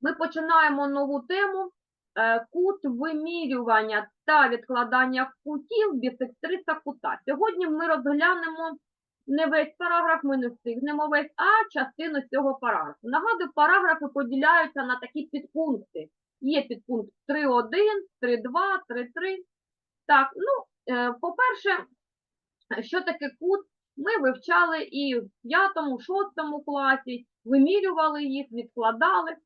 Ми починаємо нову тему. е, Кут вимірювання та відкладання кутів бісектриса кута. Сьогодні ми розглянемо не весь параграф, ми не встигнемо весь, а частину цього параграфу. Нагадую, параграфи поділяються на такі підпункти. Є підпункт 3.1, 3.2, 3.3. Так, ну, е, по-перше, що таке кут? Ми вивчали і в 5, 6 класі, вимірювали їх, відкладали.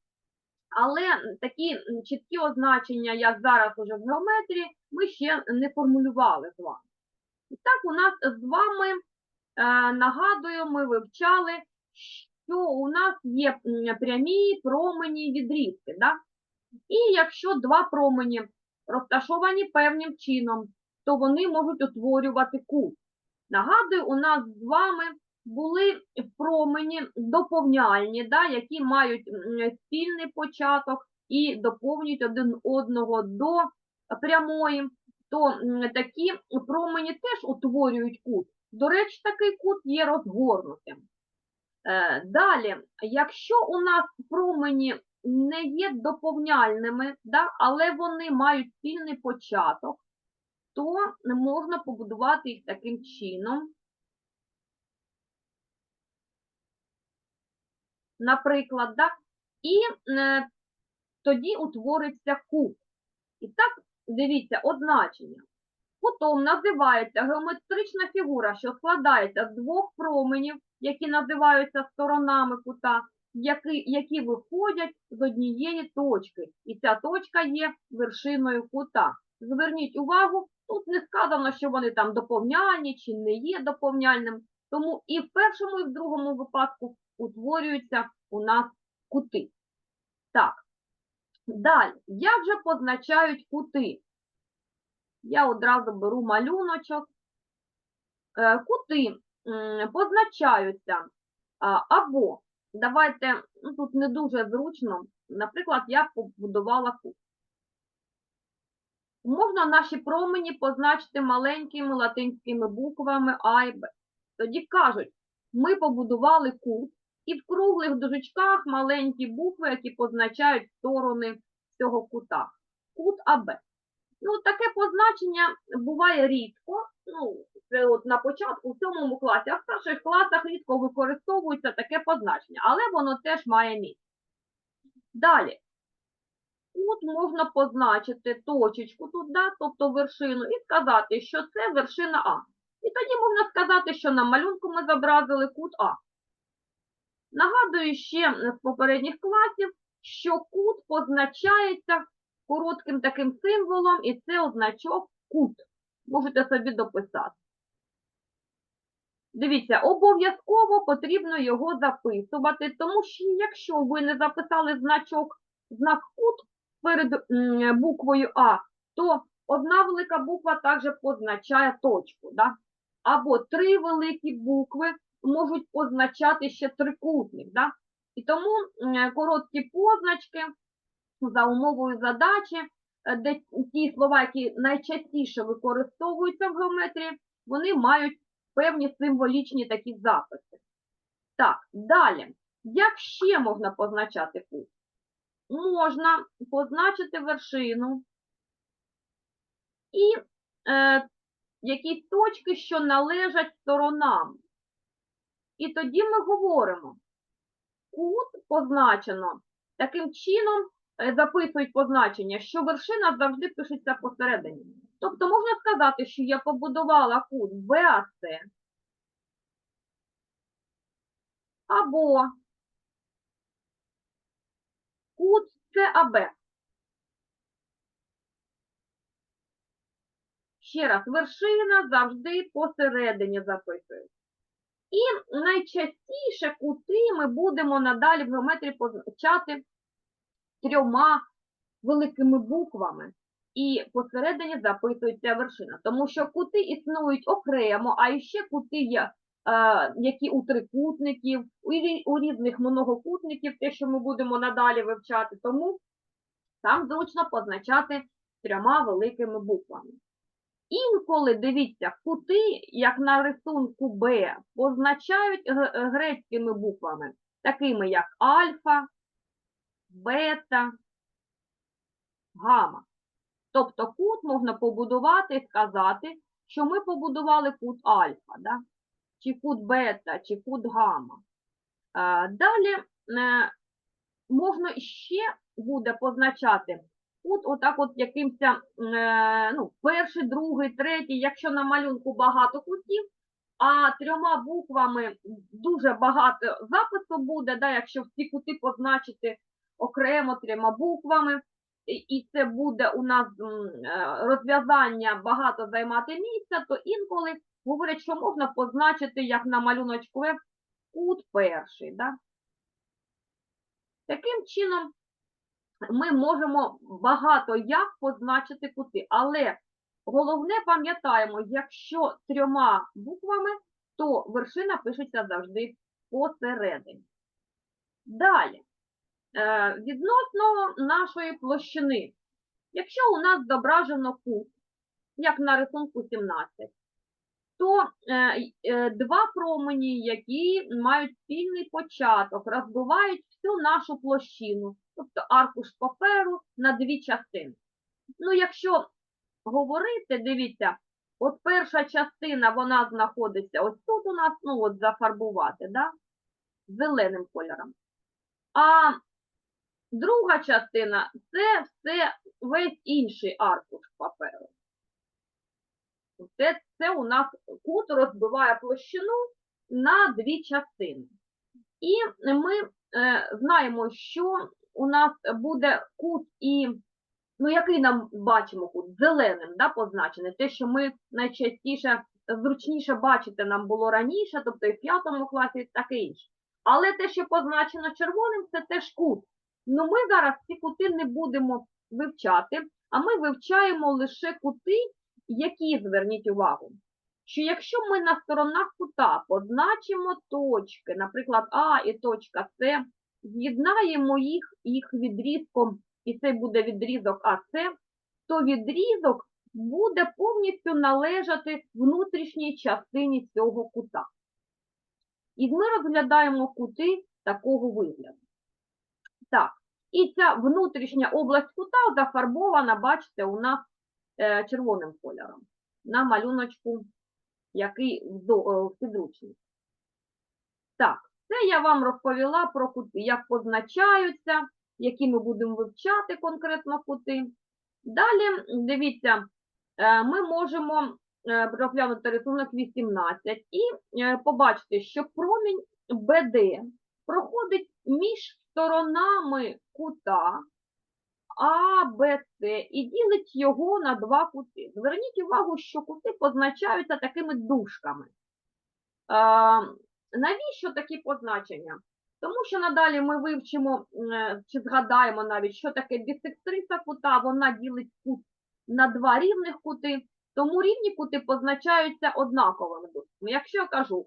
Але такі чіткі означення, як зараз уже в геометрії, ми ще не формулювали з вами. І так, у нас з вами, е, нагадую, ми вивчали, що у нас є прямі промені відрізки. Да? І якщо два промені розташовані певним чином, то вони можуть утворювати кут. Нагадую, у нас з вами були промені доповняльні, да, які мають спільний початок і доповнюють один одного до прямої, то такі промені теж утворюють кут. До речі, такий кут є розгорнутим. Е, Далі, якщо у нас промені не є доповняльними, да, але вони мають спільний початок, то можна побудувати їх таким чином. Наприклад, да? і е, тоді утвориться кут. І так, дивіться, означення. Кутом називається геометрична фігура, що складається з двох променів, які називаються сторонами кута, які, які виходять з однієї точки. І ця точка є вершиною кута. Зверніть увагу, тут не сказано, що вони там доповняльні чи не є доповняльним, тому і в першому, і в другому випадку утворюються у нас кути. Так, далі, як же позначають кути? Я одразу беру малюночок. Е, Кути позначаються або, давайте, ну, тут не дуже зручно, наприклад, я побудувала кут. Можна наші промені позначити маленькими латинськими буквами А і Б. Тоді кажуть, ми побудували кут, і в круглих дужечках маленькі букви, які позначають сторони цього кута. Кут АБ. Ну, таке позначення буває рідко. Ну, це от на початку в сьомому класі, а в старших класах рідко використовується таке позначення, але воно теж має місце. Далі. Тут можна позначити точечку тут, да, тобто вершину, і сказати, що це вершина А. І тоді можна сказати, що на малюнку ми зобразили кут А. Нагадую ще з попередніх класів, що кут позначається коротким таким символом, і це означок кут. Можете собі дописати. Дивіться, обов'язково потрібно його записувати, тому що якщо ви не записали значок, знак кут перед буквою А, то одна велика буква також позначає точку. Да? Або три великі букви можуть позначати ще трикутник. Да? І тому короткі позначки за умовою задачі, е, де ті слова, які найчастіше використовуються в геометрії, вони мають певні символічні такі записи. Так, далі. Як ще можна позначати кут? Можна позначити вершину і е, якісь точки, що належать сторонам. І тоді ми говоримо, кут позначено таким чином, е, записують позначення, що вершина завжди пишеться посередині. Тобто можна сказати, що я побудувала кут БАС або кут САБ. Ще раз, вершина завжди посередині записується. І найчастіше кути ми будемо надалі в геометрії позначати трьома великими буквами. І посередині записується вершина. Тому що кути існують окремо, а ще кути є, е, які у трикутників, у різних многокутників, те, що ми будемо надалі вивчати. Тому там зручно позначати трьома великими буквами. Інколи, дивіться, кути, як на рисунку Б, позначають грецькими буквами, такими як альфа, бета, гама. Тобто кут можна побудувати і сказати, що ми побудували кут альфа, да? чи кут бета, чи кут гама. Далі е, можна ще буде позначати кут отак от якимось, е, ну, перший, другий, третій, якщо на малюнку багато кутів, а трьома буквами дуже багато запису буде, да, якщо всі кути позначити окремо трьома буквами, і- це буде у нас е, розв'язання багато займати місця, то інколи говорять, що можна позначити, як на малюночку F, кут перший. Да? Таким чином, ми можемо багато як позначити кути, але головне пам'ятаємо, якщо трьома буквами, то вершина пишеться завжди посередині. Далі, е, відносно нашої площини. Якщо у нас зображено кут, як на рисунку 17, то е, е, два промені, які мають спільний початок, розбивають всю нашу площину, тобто аркуш паперу на дві частини. Ну, якщо говорити, дивіться, от перша частина, вона знаходиться ось тут у нас, ну от зафарбувати, да? зеленим кольором. А друга частина це все весь інший аркуш паперу. Це, це у нас кут розбиває площину на дві частини. І ми е, знаємо, що у нас буде кут і, ну який нам бачимо кут, зеленим да, позначений, те, що ми найчастіше, зручніше бачити нам було раніше, тобто і в п'ятому класі, і таке інше. Але те, що позначено червоним, це теж кут. Ну ми зараз ці кути не будемо вивчати, а ми вивчаємо лише кути, які, зверніть увагу, що якщо ми на сторонах кута позначимо точки, наприклад, А і точка С, з'єднаємо їх, їх відрізком, і це буде відрізок АС, то відрізок буде повністю належати внутрішній частині цього кута. І ми розглядаємо кути такого вигляду. Так, і ця внутрішня область кута зафарбована, бачите, у нас е, червоним кольором на малюночку, який в е, підручнику. Так, це я вам розповіла про кути, як позначаються, які ми будемо вивчати конкретно кути. Далі, дивіться, е, ми можемо е, розглянути рисунок 18 і е, побачити, що промінь БД проходить між сторонами кута А, Б, С і ділить його на два кути. Зверніть увагу, що кути позначаються такими дужками. Навіщо такі позначення? Тому що надалі ми вивчимо е, чи згадаємо навіть, що таке бісектриса кута, вона ділить кут на два рівних кути, тому рівні кути позначаються однаковими дужками. Якщо я кажу,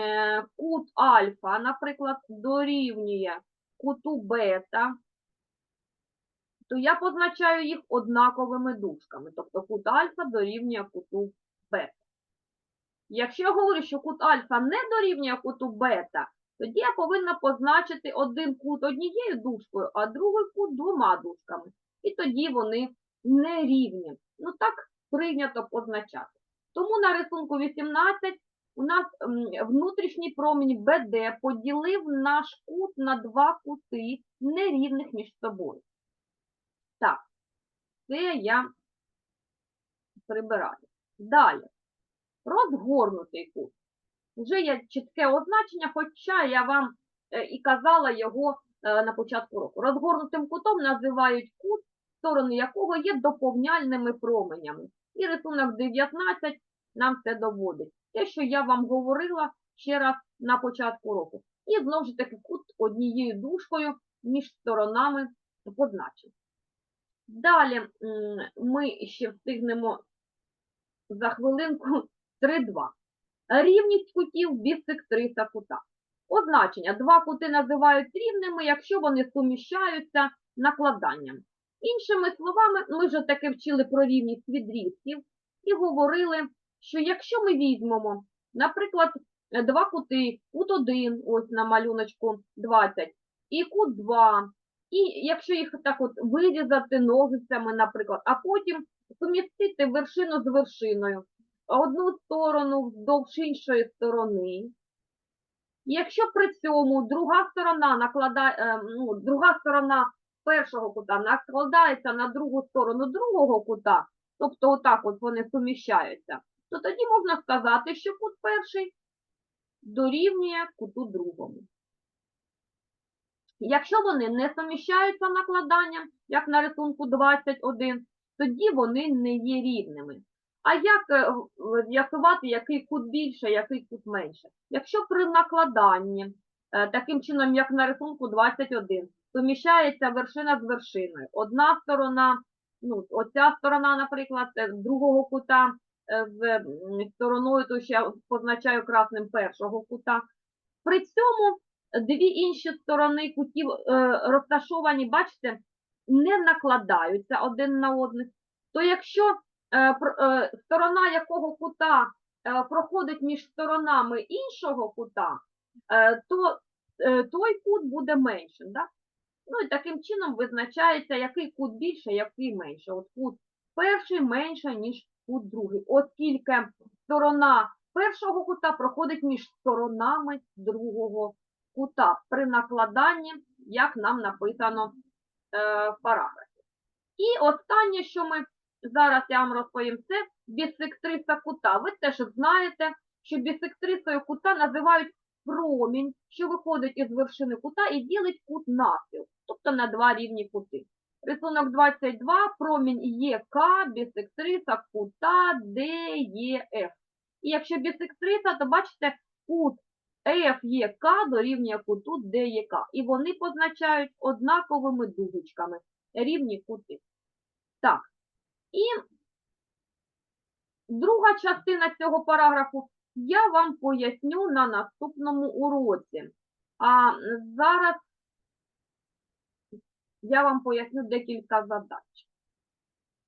е, кут альфа, наприклад, дорівнює куту бета, то я позначаю їх однаковими дужками. Тобто кут альфа дорівнює куту бета. Якщо я говорю, що кут альфа не дорівнює куту бета, тоді я повинна позначити один кут однією дужкою, а другий кут двома дужками. І тоді вони не рівні. Ну так прийнято позначати. Тому на рисунку 18 у нас внутрішній промінь БД поділив наш кут на два кути нерівних між собою. Так, це я прибираю. Далі. Розгорнутий кут. Вже є чітке означення, хоча я вам е, і казала його е, на початку року. Розгорнутим кутом називають кут, сторони якого є доповняльними променями. І рисунок 19 нам це доводить. Те, що я вам говорила ще раз на початку року. І знову ж таки кут однією дужкою між сторонами позначений. Далі ми ще встигнемо за хвилинку 3-2. Рівність кутів бісектриса кута. Означення. Два кути називають рівними, якщо вони суміщаються накладанням. Іншими словами, ми вже таки вчили про рівність відрізків і говорили, що якщо ми візьмемо, наприклад, два кути, кут 1, ось на малюночку 20, і кут 2, І якщо їх так от вирізати ножицями, наприклад, а потім сумістити вершину з вершиною, одну сторону вздовж іншої сторони. Якщо при цьому друга сторона накладає, е, ну, друга сторона першого кута накладається на другу сторону другого кута, тобто отак от вони суміщаються, то тоді можна сказати, що кут перший дорівнює куту другому. Якщо вони не суміщаються накладанням, як на рисунку 21, тоді вони не є рівними. А як е, з'ясувати, який кут більше, який кут менше? Якщо при накладанні, е, таким чином, як на рисунку 21, суміщається вершина з вершиною. Одна сторона, ну, оця сторона, наприклад, е, другого кута е, з стороною, то ще позначаю красним першого кута. При цьому дві інші сторони кутів е, розташовані, бачите, не накладаються один на одних. То якщо е, е, сторона якого кута е, проходить між сторонами іншого кута, е, то е, той кут буде меншим. Да? Ну і таким чином визначається, який кут більше, який менше. От кут перший менше, ніж кут другий, оскільки сторона першого кута проходить між сторонами другого кута при накладанні, як нам написано е, в параграфі. І останнє, що ми зараз я вам розповім, це бісектриса кута. Ви теж знаєте, що бісектрисою кута називають промінь, що виходить із вершини кута і ділить кут навпіл, тобто на два рівні кути. Рисунок 22, промінь ЄК, бісектриса кута ДЕФ. І якщо бісектриса, то бачите, кут ФЄК дорівнює куту ДЄК. І вони позначають однаковими дужечками рівні кути. Так. І друга частина цього параграфу я вам поясню на наступному уроці. А зараз я вам поясню декілька задач.